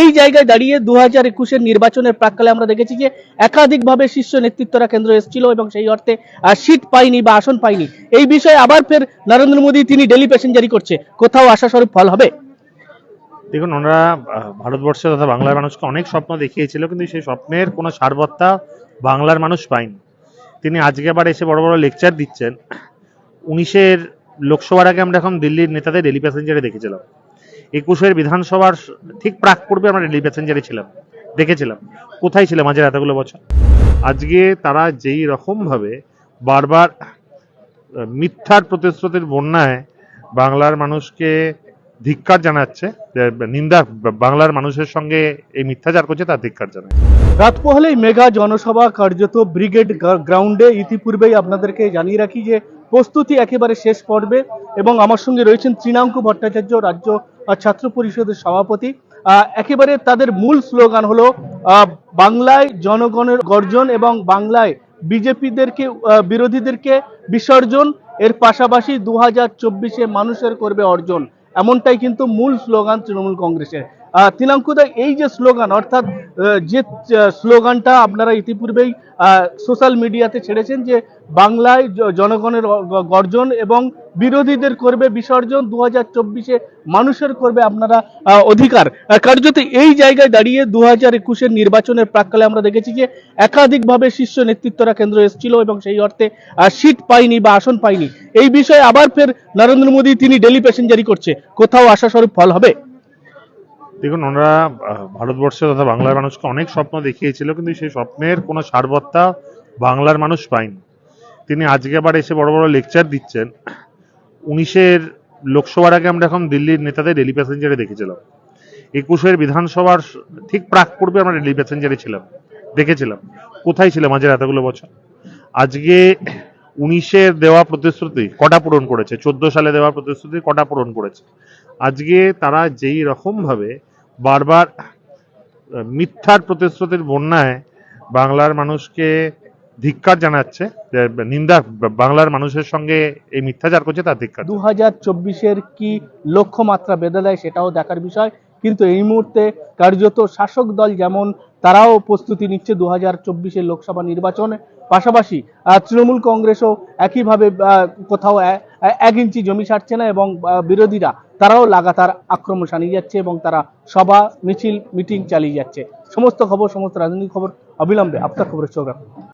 এই জায়গায় দাঁড়িয়ে দু হাজার একুশের নির্বাচনের প্রাককালে আমরা দেখেছি যে একাধিকভাবে শীর্ষ নেতৃত্বরা কেন্দ্র এসেছিল এবং সেই অর্থে সিট পায়নি বা আসন পায়নি। এই বিষয়ে আবার ফের নরেন্দ্র মোদী তিনি ডেলি প্যাসেঞ্জারি করছে। কোথাও আশাস্বরূপ ফল হবে? দেখুন, ওনারা ভারতবর্ষে তথা বাংলার মানুষকে অনেক স্বপ্ন দেখিয়েছিল, কিন্তু সেই স্বপ্নের কোনো সারবত্তা বাংলার মানুষ পায়নি। তিনি আজকে আবার এসে বড় বড় লেকচার দিচ্ছেন। উনিশের লোকসভার আগে আমরা এখন দিল্লির নেতাদের ডেলি প্যাসেঞ্জারে দেখেছিলাম। একুশের বিধানসভার ঠিক প্রাক পূর্বে আমরা ডেলি প্যাসেঞ্জারে ছিলাম, দেখেছিলাম। কোথায় ছিলাম মাঝের এতগুলো বছর? আজকে তারা যেই রকমভাবে বারবার মিথ্যার প্রতিশ্রুতির বন্যায় বাংলার মানুষকে ধিক্কার জানাচ্ছে নিন্দা, বাংলার মানুষের সঙ্গে এই মিথ্যাচার করছে তার ধিক্কার জানায় রাত মেগা জনসভা কার্যত ব্রিগেড গ্রাউন্ডে ইতিপূর্বেই আপনাদেরকে জানিয়ে রাখি যে প্রস্তুতি একেবারে শেষ পর্বে এবং আমার সঙ্গে রয়েছেন তৃণাঙ্কু ভট্টাচার্য, রাজ্য ছাত্র পরিষদের সভাপতি। একেবারে তাদের মূল স্লোগান হলো বাংলায় জনগণের গর্জন এবং বাংলায় বিজেপিদেরকে বিরোধীদেরকে বিসর্জন, এর পাশাপাশি দু হাজার মানুষের করবে অর্জন। এমনটাই কিন্তু মূল স্লোগান তৃণমূল কংগ্রেসের। তিলাঙ্কুদা, এই যে স্লোগান, অর্থাৎ যে স্লোগানটা আপনারা ইতিপূর্বেই সোশ্যাল মিডিয়াতে ছেড়েছেন যে, বাংলায় জনগণের গর্জন এবং বিরোধীদের করবে বিসর্জন দু হাজার চব্বিশে মানুষের করবে আপনারা অধিকার। কার্যত এই জায়গায় দাঁড়িয়ে দু হাজার একুশের নির্বাচনের প্রাককালে আমরা দেখেছি যে, একাধিকভাবে শীর্ষ নেতৃত্বরা কেন্দ্র এসেছিল এবং সেই অর্থে সিট পায়নি বা আসন পায়নি। এই বিষয়ে আবার ফের নরেন্দ্র মোদী, তিনি ডেলি প্যাসেঞ্জারি করছে। কোথাও আশাস্বরূপ ফল হবে? দেখুন, ওনারা ভারতবর্ষে তথা বাংলার মানুষকে অনেক স্বপ্ন দেখিয়েছিল, কিন্তু সেই স্বপ্নের কোনো সারবত্তা বাংলার মানুষ পায়নি। তিনি আজকে আবার এসে বড় বড় লেকচার দিচ্ছেন। উনিশের লোকসভার আগে আমরা এখন দিল্লির নেতাদের ডেলি প্যাসেঞ্জারে দেখেছিলাম। একুশের বিধানসভার ঠিক প্রাক পূর্বে আমরা ডেলি প্যাসেঞ্জারে ছিলাম, দেখেছিলাম। কোথায় ছিলাম মাঝের এতগুলো বছর? আজকে উনিশের দেওয়া প্রতিশ্রুতি কটা পূরণ করেছে? চোদ্দ সালে দেওয়া প্রতিশ্রুতি কটা পূরণ করেছে? আজকে তারা যেই রকম ভাবে বারবার মিথ্যার প্রতিশ্রুতির বন্যায় বাংলার মানুষকে ধিক্কার জানাচ্ছে, যে নিন্দা, বাংলার মানুষের সঙ্গে এই মিথ্যাচার করছে তার ধিক্কার। দু হাজার চব্বিশের কি লক্ষ্যমাত্রা বেঁধে দেয় সেটাও দেখার বিষয়। কিন্তু এই মুহূর্তে কার্যত শাসক দল যেমন, তারাও প্রস্তুতি নিচ্ছে দু হাজার চব্বিশের লোকসভা নির্বাচনে। পাশাপাশি তৃণমূল কংগ্রেসও একইভাবে কোথাও এক ইঞ্চি জমি ছাড়ছে না এবং বিরোধীরা তারাও লাগাতার আক্রমণ চালিয়ে যাচ্ছে এবং তারা সভা, মিছিল, মিটিং চালিয়ে যাচ্ছে। সমস্ত খবর, সমস্ত রাজনৈতিক খবর অবিলম্বে আপনার খবরের চোখ